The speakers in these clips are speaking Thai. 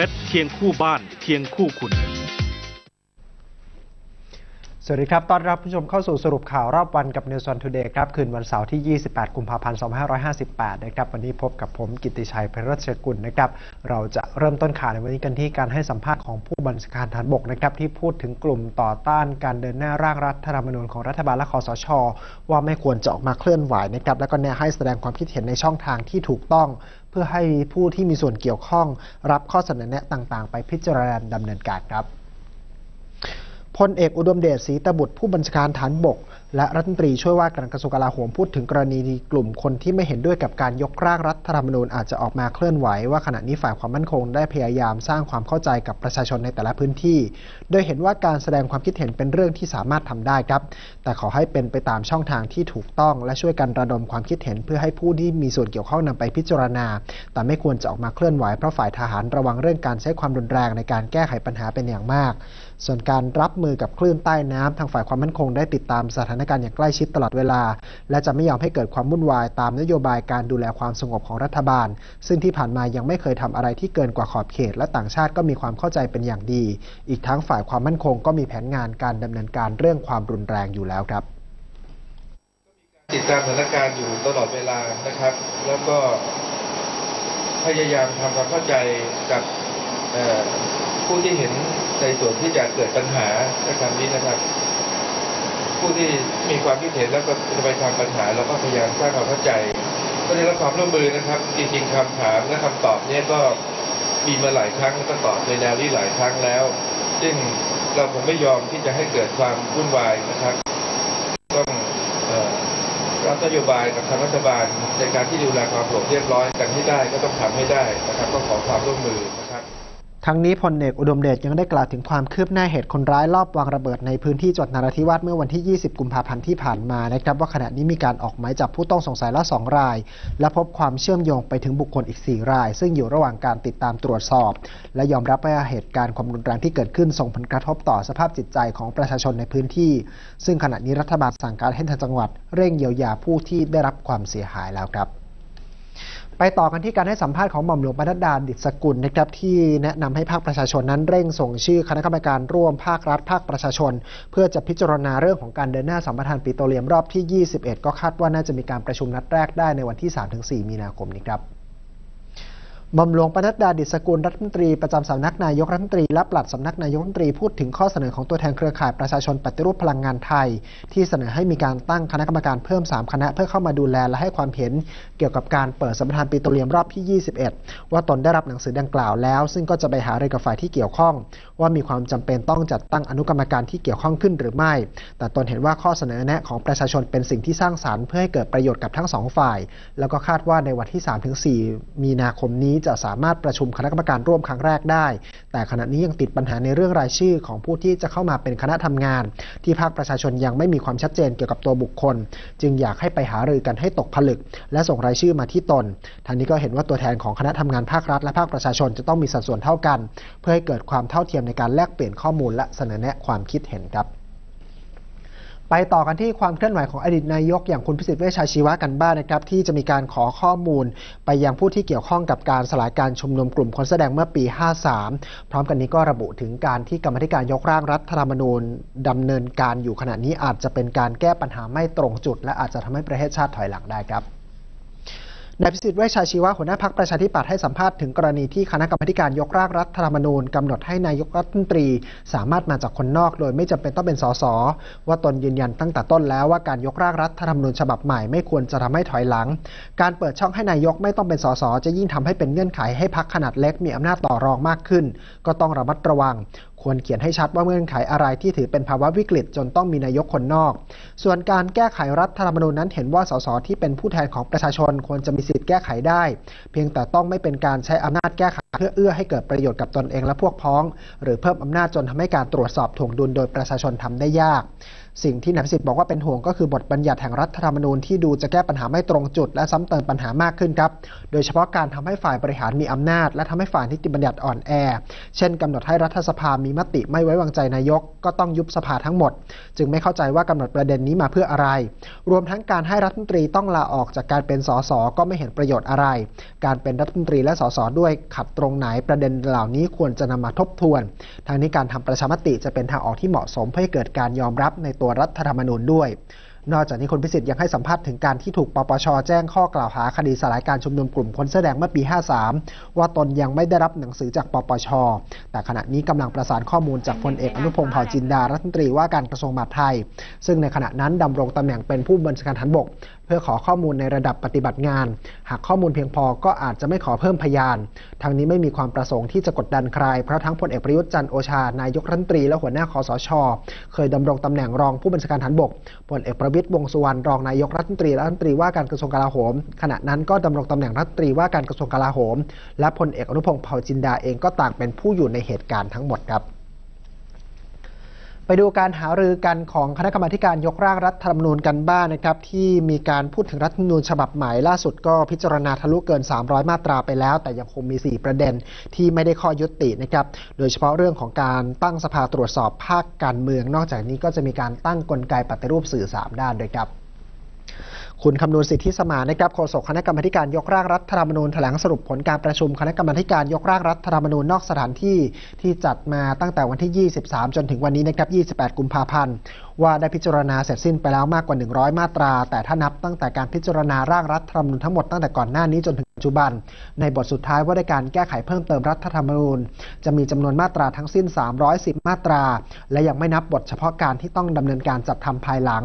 เป็ดเคียงคู่บ้านเคียงคู่คุณ สวัสดีครับ ต้อนรับผู้ชมเข้าสู่สรุปข่าวรอบวันกับ News on Today ครับ คืนวันเสาร์ที่ 28 กุมภาพันธ์ 2558 นะครับ วันนี้พบกับผมกิติชัยเพรรัชกุลนะครับ เราจะเริ่มต้นข่าวในวันนี้กันที่การให้สัมภาษณ์ของผู้บัญชาการทหารบกนะครับ ที่พูดถึงกลุ่มต่อต้านการเดินหน้าร่างรัฐธรรมนูญของรัฐบาลและคอสช ว่าไม่ควรจะออกมาเคลื่อนไหวนะครับ แล้วก็แนะให้แสดงความคิดเห็นในช่องทางที่ถูกต้อง เพื่อให้ผู้ที่มีส่วนเกี่ยวข้อง รับข้อเสนอแนะต่าง ๆ ไปพิจารณาดำเนินการครับ พลเอกอุดมเดชศรีตบุตรผู้บัญชาการฐานบก และรัฐมนตรีช่วยว่าการกระทรวงกลาโหมพูดถึงกรณีกลุ่มคนที่ไม่เห็นด้วยกับการยกร่างรัฐธรรมนูญอาจจะออกมาเคลื่อนไหวว่าขณะนี้ฝ่ายความมั่นคงได้พยายามสร้างความเข้าใจกับประชาชนในแต่ละพื้นที่ โดยเห็นว่าการแสดงความคิดเห็นเป็นเรื่องที่สามารถทำได้ครับ แต่ขอให้เป็นไปตามช่องทางที่ถูกต้อง และช่วยกันระดมความคิดเห็น เพื่อให้ผู้ที่มีส่วนเกี่ยวข้องนำไปพิจารณา แต่ไม่ควรจะออกมาเคลื่อนไหวเพราะฝ่ายทหารระวังเรื่องการใช้ความรุนแรงในการแก้ไขปัญหาเป็นอย่างมาก ส่วนการรับมือกับคลื่นใต้น้ำทางฝ่ายความมั่นคงได้ติดตามสถานการณ์อย่างใกล้ชิดตลอดเวลา และจะไม่ยอมให้เกิดความวุ่นวายตามนโยบายการดูแลความสงบของรัฐบาล ซึ่งที่ผ่านมายังไม่เคยทำอะไรที่เกินกว่าขอบเขต และต่างชาติก็มีความเข้าใจเป็นอย่างดี อีกทั้งฝ่ายความมั่นคงก็มีแผนงานการดำเนินการเรื่องความรุนแรงอยู่แล้วครับติดตามสถานการณ์อยู่ตลอดเวลานะครับ แล้วก็พยายามทำความเข้าใจกับ ผู้ที่เห็นในส่วนที่จะเกิดปัญหาในคำนี้นะครับ ผู้ที่มีความคิดเห็นแล้วก็จะไปทำปัญหาเราก็พยายามสร้างความเข้าใจ ก็ได้รับความร่วมมือนะครับ จริงๆคำถามและคำตอบเนี้ก็มีมาหลายครั้งแล้วก็ตอบในแนวนี้หลายครั้งแล้ว ซึ่งเราคงไม่ยอมที่จะให้เกิดความวุ่นวายนะครับ ต้องรับนโยบายกับทางรัฐบาลในการที่ดูแลความสงบเรียบร้อยกันให้ได้ก็ต้องทำให้ได้นะครับก็ขอความร่วมมือนะครับ ทั้งนี้พลเอกอุดมเดชยังได้กล่าวถึงความคืบหน้าเหตุคนร้ายลอบวางระเบิดในพื้นที่จังหวัดนราธิวาสเมื่อวันที่ 20 กุมภาพันธ์ที่ผ่านมานะครับว่าขณะนี้มีการออกหมายจับผู้ต้องสงสัยละ 2 ราย และพบความเชื่อมโยงไปถึงบุคคลอีก 4 ราย ซึ่งอยู่ระหว่างการติดตามตรวจสอบ และยอมรับว่าเหตุการณ์ความรุนแรงที่เกิดขึ้นส่งผลกระทบต่อสภาพจิตใจของประชาชนในพื้นที่ ซึ่งขณะนี้รัฐบาลสั่งการให้ทางจังหวัด เร่งเยียวยาผู้ที่ได้รับความเสียหายแล้วครับ ไปต่อกันที่การให้สัมภาษณ์ของหม่อมหลวงบรรดาดิษกุลนะครับที่แนะนำให้ภาคประชาชนนั้นเร่งส่งชื่อคณะกรรมการร่วมภาครัฐภาคประชาชน เพื่อจะพิจารณาเรื่องของการเดินหน้าสัมปทานปิโตรเลียมรอบที่ 21 ก็คาดว่าน่าจะมีการประชุมนัดแรกได้ในวันที่ 3-4 มีนาคมนี้ครับ ม่อมหลวงปนัดดาดิษกุลรัฐมนตรีประจำสำนักนายกรัฐมนตรีและปลัดสำนักนายกรัฐมนตรีพูดถึงข้อเสนอของตัวแทนเครือข่ายประชาชนปฏิรูปพลังงานไทย ที่เสนอให้มีการตั้งคณะกรรมการเพิ่ม 3 คณะเพื่อเข้ามาดูแลและให้ความเห็น เกี่ยวกับการเปิดสัมปทานปิโตรเลียมรอบที่ 21 ว่าตนได้รับหนังสือดังกล่าวแล้ว ซึ่งก็จะไปหารือกับฝ่ายที่เกี่ยวข้อง ว่ามีความจำเป็นต้องจัดตั้งอนุกรรมการที่เกี่ยวข้องขึ้นหรือไม่ แต่ตนเห็นว่าข้อเสนอแนะของประชาชนเป็นสิ่งที่สร้างสรรค์เพื่อให้เกิดประโยชน์กับทั้งสองฝ่าย แล้วก็คาดว่าในวันที่ 3-4 มีนาคมนี้จะสามารถประชุมคณะกรรมการร่วมครั้งแรกได้ แต่ขณะนี้ยังติดปัญหาในเรื่องรายชื่อของผู้ที่จะเข้ามาเป็นคณะทำงาน ที่ภาคประชาชนยังไม่มีความชัดเจนเกี่ยวกับตัวบุคคล จึงอยากให้ไปหารือกันให้ตกผลึก และส่งรายชื่อมาที่ตนทางนี้ก็เห็นว่าตัวแทนของคณะทำงานภาครัฐและภาคประชาชนจะต้องมีสัดส่วนเท่ากัน เพื่อให้เกิดความเท่าเทียมในการแลกเปลี่ยนข้อมูลและเสนอแนะความคิดเห็นครับ ไปต่อกันที่ความเคลื่อนไหวของอดีตนายกอย่างคุณพิสิทธิ์เวชชาชีวะกันบ้างนะครับ ที่จะมีการขอข้อมูล ไปยังผู้ที่เกี่ยวข้องกับการสลายการชุมนุมกลุ่มคนแสดงเมื่อปี 53 พร้อมกันนี้ก็ระบุถึงการที่กรรมธิการยกร่างรัฐธรรมนูญดำเนินการอยู่ขณะนี้อาจจะเป็นการแก้ปัญหาไม่ตรงจุด และอาจจะทำให้ประเทศชาติถอยหลังได้ครับ นายพิสิทธิ์เวชชาชีวะหัวหน้าพักประชาธิปัตย์ให้สัมภาษณ์ถึงกรณีที่คณะกรรมการยกร่างรัฐธรรมนูญกำหนดให้นายกรัฐมนตรี สามารถมาจากคนนอกโดยไม่จำเป็นต้องเป็นสสว่าตนยืนยันตั้งแต่ต้นแล้วว่าการยกร่างรัฐธรรมนูญฉบับใหม่ไม่ควรจะทำให้ถอยหลัง การเปิดช่องให้นายกไม่ต้องเป็นสสจะยิ่งทำให้เป็นเงื่อนไขให้พักขนาดเล็กมีอำนาจต่อรองมากขึ้น ก็ต้องระมัดระวัง ควรเขียนให้ชัดว่าเงื่อนไขอะไรที่ถือเป็นภาวะวิกฤตจนต้องมีนายกคนนอก ส่วนการแก้ไขรัฐธรรมนูญนั้นเห็นว่าสสที่เป็นผู้แทนของประชาชนควรจะมีสิทธิ์แก้ไขได้ เพียงแต่ต้องไม่เป็นการใช้อำนาจแก้ไขเพื่อเอื้อให้เกิดประโยชน์กับตนเองและพวกพ้อง หรือเพิ่มอำนาจจนทำให้การตรวจสอบถ่วงดุลโดยประชาชนทำได้ยาก สิ่งที่นายพิสิทธิ์บอกว่าเป็นห่วงก็คือบทบัญญัติแห่งรัฐธรรมนูญที่ดูจะแก้ปัญหาไม่ตรงจุด และซ้ำเติมปัญหามากขึ้นครับ โดยเฉพาะการทำให้ฝ่ายบริหารมีอำนาจ และทำให้ฝ่ายนิติบัญญัติอ่อนแอ เช่นกำหนดให้รัฐสภามีมติไม่ไว้วางใจนายก ก็ต้องยุบสภาทั้งหมด จึงไม่เข้าใจว่ากำหนดประเด็นนี้มาเพื่ออะไร รวมทั้งการให้รัฐมนตรีต้องลาออกจากการเป็นสสก็ไม่เห็นประโยชน์อะไร การเป็นรัฐมนตรีและสสด้วยขัดตรงไหนประเด็นเหล่านี้ควรจะนำมาทบทวน ทางนี้การทำประชามติจะเป็นทางออกที่เหมาะสมเพื่อให้เกิดการยอมรับในตัวรัฐธรรมนูญด้วย นอกจากนี้คุณพิสิทธิ์ยังให้สัมภาษณ์ถึงการที่ถูกปปชแจ้งข้อกล่าวหาคดีสลายการชุมนุมกลุ่มคนเสื้อแดงเมื่อปี 53 ว่าตนยังไม่ได้รับหนังสือจากปปช แต่ขณะนี้กำลังประสานข้อมูลจากพลเอกอนุพงศ์เผ่าจินดารัฐมนตรีว่าการกระทรวงมหาดไทย ซึ่งในขณะนั้นดำรงตำแหน่งเป็นผู้บัญชาการฐานบก เพื่อขอข้อมูลในระดับปฏิบัติงาน หากข้อมูลเพียงพอก็อาจจะไม่ขอเพิ่มพยาน ทางนี้ไม่มีความประสงค์ที่จะกดดันใคร เพราะทั้งพลเอกประยุทธ์จันโอชา นายกรัฐมนตรีและหัวหน้าคอสช เคยดำรงตำแหน่งรองผู้บัญชาการฐานบกพลเอกประวิตรวงสุวรรณรองนายกรัฐมนตรีและรัฐมนตรีว่าการกระทรวงกลาโหม ขณะนั้นก็ดำรงตำแหน่งรัฐมนตรีว่าการกระทรวงกลาโหม และพลเอกอนุพงศ์เผ่าจินดาเองก็ต่างเป็นผู้อยู่ในเหตุการณ์ทั้งหมดครับ ไปดูการหารือกันของคณะกรรมาการยกร่างรัฐธรรมนูญกันบ้างนนะครับ ที่มีการพูดถึงรัฐธรรมนูญฉบับใหม่ล่าสุดก็พิจารณาทะลุเกิน 300 มาตราไปแล้ว แต่ยังคงมี 4 ประเด็นที่ไม่ได้ข้อยุตินะครับ โดยเฉพาะเรื่องของการตั้งสภาตรวจสอบภาคการเมือง นอกจากนี้ก็จะมีการตั้งกลไกปฏิรูปสื่อ 3 ด้านด้วยครับ คุณคำนวณสิทธิสมานนะครับโฆษกคณะกรรมการยกร่างรัฐธรรมนูญแถลงสรุปผลการประชุมคณะกรรมการยกร่างรัฐธรรมนูญนอกสถานที่ที่จัดมาตั้งแต่วันที่ 23 จนถึงวันนี้นะครับ 28 กุมภาพันธ์ ว่าได้พิจารณาเสร็จสิ้นไปแล้วมากกว่า 100 มาตรา แต่ถ้านับตั้งแต่การพิจารณาร่างรัฐธรรมนูญทั้งหมดตั้งแต่ก่อนหน้านี้จนถึงปัจจุบัน ในบทสุดท้ายว่าได้การแก้ไขเพิ่มเติมรัฐธรรมนูญ จะมีจำนวนมาตราทั้งสิ้น 310 มาตรา และยังไม่นับบทเฉพาะการที่ต้องดำเนินการจัดทำภายหลัง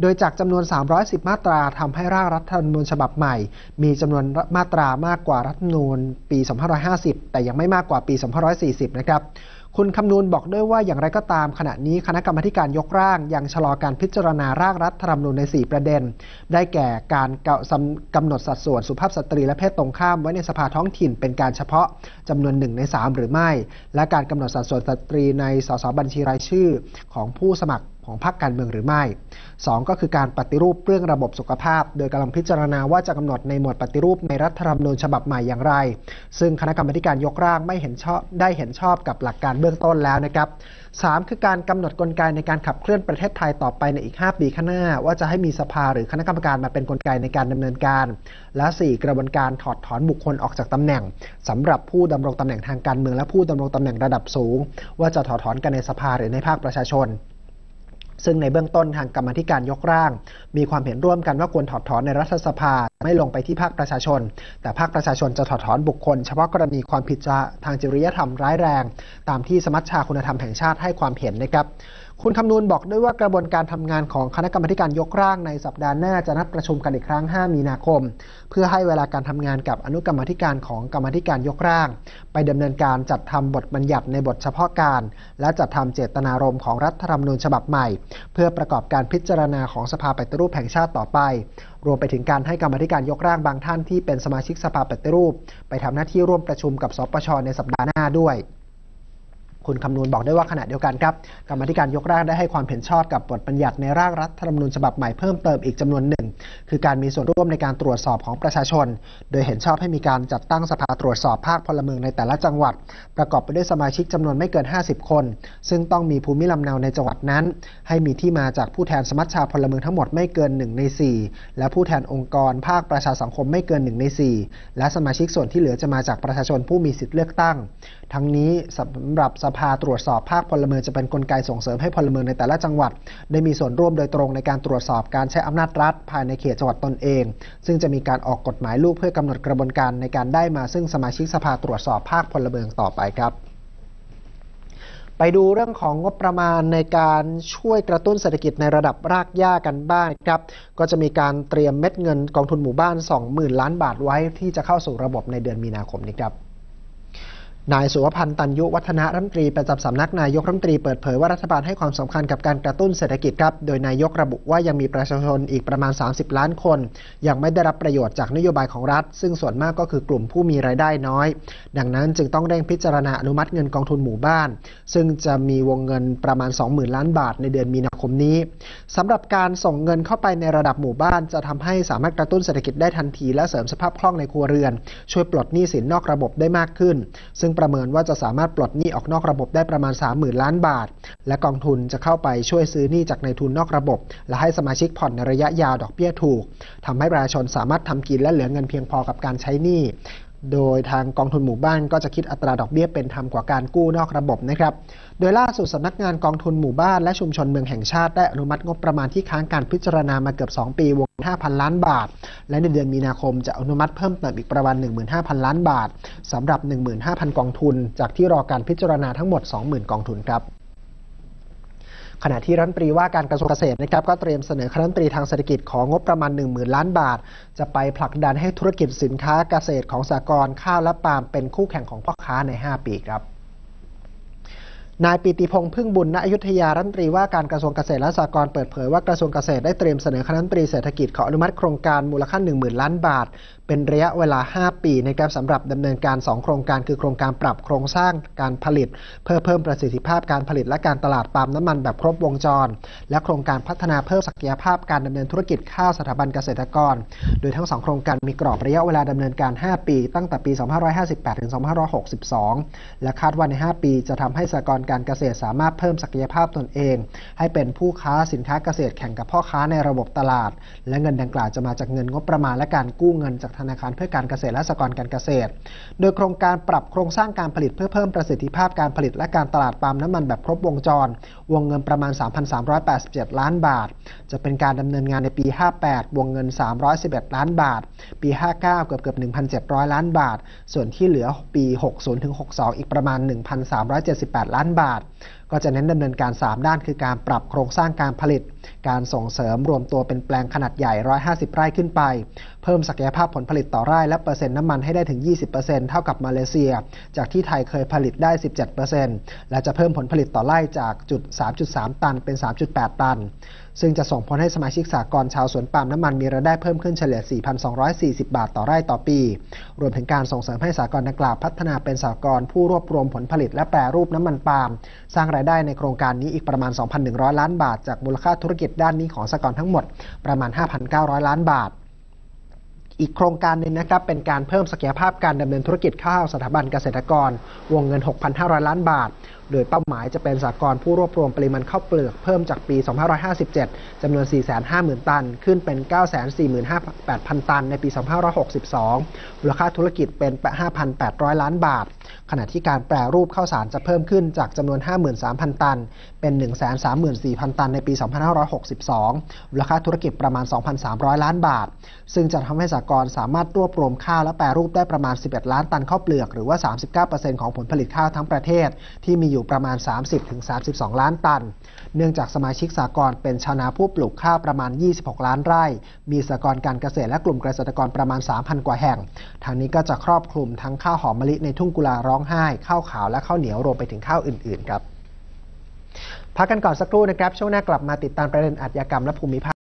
โดยจากจำนวน 310 มาตราทำให้ร่างรัฐธรรมนูญฉบับใหม่ มีจำนวนมาตรามากกว่ารัฐธรรมนูญปี 2550 แต่ยังไม่มากกว่าปี 2540 นะครับ คุณคำนูนบอกด้วยว่าอย่างไรก็ตามขณะนี้คณะกรรมการยกร่างยังชะลอการพิจารณาร่างรัฐธรรมนูญใน 4 ประเด็น ได้แก่การกำหนดสัดส่วนสุภาพสตรีและเพศตรงข้ามไว้ในสภาท้องถิ่นเป็นการเฉพาะจำนวนหนึ่งใน 3 หรือไม่ และการกำหนดสัดส่วนสตรีในสสบัญชีรายชื่อของผู้สมัคร ของพรรคการเมืองหรือไม่ 2 ก็คือการปฏิรูปเรื่องระบบสุขภาพ โดยกำลังพิจารณาว่าจะกำหนดในหมวดปฏิรูปในรัฐธรรมนูญฉบับใหม่อย่างไร ซึ่งคณะกรรมการยกร่างไม่เห็นชอบได้เห็นชอบกับหลักการเบื้องต้นแล้วนะครับ 3 คือการกำหนดกลไกในการขับเคลื่อนประเทศไทยต่อไปในอีก 5 ปีข้างหน้า ว่าจะให้มีสภาหรือคณะกรรมการมาเป็นกลไกในการดำเนินการ และ 4 กระบวนการถอดถอนบุคคลออกจากตำแหน่งสำหรับผู้ดำรงตำแหน่งทางการเมืองและผู้ดำรงตำแหน่งระดับสูง ว่าจะถอดถอนกันในสภาหรือในภาคประชาชน ซึ่งในเบื้องต้นทางกรรมธิการยกร่าง มีความเห็นร่วมกันว่าควรถอดถอนในรัฐสภาไม่ลงไปที่ภาคประชาชน แต่ภาคประชาชนจะถอดถอนบุคคล เฉพาะกรณีความผิดทางจริยธรรมร้ายแรง ตามที่สมัชชาคุณธรรมแห่งชาติให้ความเห็นนะครับ คุณคำนูนบอกด้วยว่ากระบวนการทำงานของคณะกรรมการยกร่างในสัปดาห์หน้าจะนัดประชุมกันอีกครั้ง 5 มีนาคม เพื่อให้เวลาการทำงานกับอนุกรรมธิการของกรรมธิการยกร่าง ไปดำเนินการจัดทำบทบัญญัติในบทเฉพาะการ และจัดทำเจตนารมณ์ของรัฐธรรมนูญฉบับใหม่ เพื่อประกอบการพิจารณาของสภาปฏิรูปแห่งชาติต่อไป รวมไปถึงการให้กรรมธิการยกร่างบางท่านที่เป็นสมาชิกสภาปฏิรูป ไปทำหน้าที่ร่วมประชุมกับสปชในสัปดาห์หน้าด้วย คุณคำนูนบอกได้ว่าขณะเดียวกันครับกรรมธิการยกร่างได้ให้ความเห็นชอบกับบทบัญญัติในร่างรัฐธรรมนูญฉบับใหม่เพิ่มเติมอีกจำนวนหนึ่ง คือการมีส่วนร่วมในการตรวจสอบของประชาชน โดยเห็นชอบให้มีการจัดตั้งสภาตรวจสอบภาคพลเมืองในแต่ละจังหวัด ประกอบไปด้วยสมาชิกจำนวนไม่เกิน 50 คน ซึ่งต้องมีภูมิลำเนาในจังหวัดนั้น ให้มีที่มาจากผู้แทนสมัชชาพลเมืองทั้งหมดไม่เกิน 1 ใน 4 และผู้แทนองค์กร ภาคประชาสังคมไม่เกิน 1 ใน 4 และสมาชิกส่วนที่เหลือจะมาจากประชาชนผู้มีสิทธิเลือกตั้ง ทั้งนี้สำหรับสภภาตรวจสอบภาคพลเมืองจะเป็นนกลไกส่งเสริมให้พลเมืองในแต่ละจังหวัด ได้มีส่วนร่วมโดยตรงในการตรวจสอบการใช้อำนาจรัฐ ภายในเขตจังหวัดตนเอง ซึ่งจะมีการออกกฎหมายลูกเพื่อกำหนดกระบวนการในการได้มาซึ่งสมาชิกสภาตรวจสอบภาคพลเมืองต่อไปครับไปดูเรื่องของงบประมาณในการช่วยกระตุ้นเศรษฐกิจในระดับรากหญ้ากันบ้างครับ ก็จะมีการเตรียมเม็ดเงินกองทุนหมู่บ้าน 20,000 ล้านบาทไว้ที่จะเข้าสู่ระบบในเดือนมีนาคมนี้ครับ นายสุวพันธ์ตันยุวัฒนรัฐมนตรีประจำสำนักนายกรัฐมนตรีเปิดเผยว่ารัฐบาลให้ความสำคัญกับการกระตุ้นเศรษฐกิจครับ โดยนายกระบุว่ายังมีประชาชนอีกประมาณ 30 ล้านคน ยังไม่ได้รับประโยชน์จากนโยบายของรัฐ ซึ่งส่วนมากก็คือกลุ่มผู้มีรายได้น้อย ดังนั้นจึงต้องเร่งพิจารณาอนุมัติเงินกองทุนหมู่บ้าน ซึ่งจะมีวงเงินประมาณ 20,000 ล้านบาทในเดือนมีนาคมนี้สำหรับการส่งเงินเข้าไปในระดับหมู่บ้าน จะทำให้สามารถกระตุ้นเศรษฐกิจได้ทันที และเสริมสภาพคล่องในครัวเรือน ช่วยปลดหนี้สินนอกระบบได้มากขึ้น ซึ่งประเมินว่าจะสามารถปลดหนี้ออกนอกระบบได้ประมาณ 30,000 ล้านบาท และกองทุนจะเข้าไปช่วยซื้อหนี้จากในทุนนอกระบบ และให้สมาชิกผ่อนในระยะยาวดอกเบี้ยถูกทำให้ประชาชนสามารถทำกินและเหลือเงินเพียงพอกับการใช้หนี้ โดยทางกองทุนหมู่บ้านก็จะคิดอัตราดอกเบี้ยเป็นธรรมกว่าการกู้นอกระบบนะครับ โดยล่าสุดสำนักงานกองทุนหมู่บ้านและชุมชนเมืองแห่งชาติได้อนุมัติงบประมาณที่ค้างการพิจารณามาเกือบ 2 ปีวงเงิน5,000 ล้านบาท และในเดือนมีนาคมจะอนุมัติเพิ่มเติมอีกประมาณ 15,000 ล้านบาทสำหรับ 15,000 กองทุน จากที่รอการพิจารณาทั้งหมด 20,000 กองทุนครับ ขณะที่รัฐมนตรีว่าการกระทรวงเกษตรนะครับก็เตรียมเสนอคณะรัฐมนตรีทางเศรษฐกิจของงบประมาณ 10,000 ล้านบาท จะไปผลักดันให้ธุรกิจสินค้าเกษตรของสหกรณ์ข้าวและปาล์มเป็นคู่แข่งของพ่อค้าใน 5 ปีครับนายปิติพงษ์พึ่งบุญณอยุธยารัฐมนตรีว่าการกระทรวงเกษตรและสหกรณ์เปิดเผยว่ากระทรวงเกษตรได้เตรียมเสนอคณะรัฐมนตรีเศรษฐกิจขออนุมัติโครงการมูลค่า 10,000 ล้านบาท เป็นระยะเวลา 5 ปีนะครับสำหรับดำเนินการ 2 โครงการคือโครงการปรับโครงสร้างการผลิต เพื่อเพิ่มประสิทธิภาพการผลิตและการตลาดปาล์มน้ำมันแบบครบวงจร และโครงการพัฒนาเพิ่มศักยภาพการดำเนินธุรกิจข้าวสถาบันเกษตรกร โดยทั้ง 2 โครงการมีกรอบระยะเวลาดำเนินการ 5 ปี ตั้งแต่ปี 2558 ถึง 2562 และคาดว่าใน 5 ปี จะทำให้สหกรณ์การเกษตรสามารถเพิ่มศักยภาพตนเอง ให้เป็นผู้ค้าสินค้าเกษตรแข่งกับพ่อค้าในระบบตลาด และเงินดังกล่าวจะมาจากเงินงบประมาณและการกู้เงินจากธนาคารเพื่อการเกษตรและสหกรณ์การเกษตร โดยโครงการปรับโครงสร้างการผลิตเพื่อเพิ่มประสิทธิภาพการผลิตและการตลาดปาล์มน้ำมันแบบครบวงจร วงเงินประมาณ 3,387 ล้านบาท จะเป็นการดำเนินงานในปี 58 วงเงิน 311 ล้านบาท ปี 59 เกือบเกือบ1,700 ล้านบาท ส่วนที่เหลือปี 60-62 อีกประมาณ 1,378 ล้านบาท ก็จะเน้นดำเนินการ 3 ด้านคือการปรับโครงสร้างการผลิต การส่งเสริมรวมตัวเป็นแปลงขนาดใหญ่ 150 ไร่ขึ้นไป เพิ่มศักยภาพผลผลิตต่อไร่และเปอร์เซ็นต์น้ำมันให้ได้ถึง 20%เท่ากับมาเลเซีย จากที่ไทยเคยผลิตได้ 17%และจะเพิ่มผลผลิตต่อไร่จากจุด 3.3 ตันเป็น 3.8 ตัน ซึ่งจะส่งผลให้สมาชิกสากลชาวสวนปาล์มน้ำมันมีรายได้เพิ่มขึ้นเฉลี่ย 4,240 บาทต่อไร่ต่อปี รวมถึงการส่งเสริมให้สากลดังกล่าวพัฒนาเป็นสากลผู้รวบรวมผลผลิตและแปรรูปน้ำมันปาล์มสร้างรายได้ในโครงการนี้อีกประมาณ 2,100 ล้านบาท จากมูลค่าธุรกิจด้านนี้ของสากลทั้งหมดประมาณ 5,900 ล้านบาทอีกโครงการหนึ่งนะครับเป็นการเพิ่มศักยภาพการดำเนินธุรกิจข้าวสถาบันเกษตรกร วงเงิน 6,500 ล้านบาท โดยเป้าหมายจะเป็นสากลผู้รวบรวมปริมาณข้าวเปลือกเพิ่มจากปี 2557 จำนวน 450,000 ตัน ขึ้นเป็น 948,000 ตันในปี 2562 มูลค่าธุรกิจเป็น 5,800 ล้านบาท ขณะที่การแปรรูปข้าวสารจะเพิ่มขึ้นจากจำนวน 53,000 ตัน เป็น 134,000 ตันในปี 2562 มูลค่าธุรกิจประมาณ 2,300 ล้านบาท ซึ่งจะทำให้สากลสามารถรวบรวมข้าวและแปรรูปได้ประมาณ 11 ล้านตันข้าวเปลือก หรือว่า 39%ของผลผลิตข้าวทั้งประเทศที่มีอยู่อยู่ประมาณ 30-32 ล้านตัน เนื่องจากสมาชิกสากลเป็นชาวนาผู้ปลูกข้าวประมาณ 26 ล้านไร่ มีสากลการเกษตรและกลุ่มเกษตรกรประมาณ 3,000 กว่าแห่ง ทางนี้ก็จะครอบคลุมทั้งข้าวหอมมะลิในทุ่งกุลาร้องไห้ ข้าวขาวและข้าวเหนียวรวมไปถึงข้าวอื่น ๆ ครับ พักกันก่อนสักครู่นะครับ ช่วงหน้ากลับมาติดตามประเด็นอาชญากรรมและภูมิภาค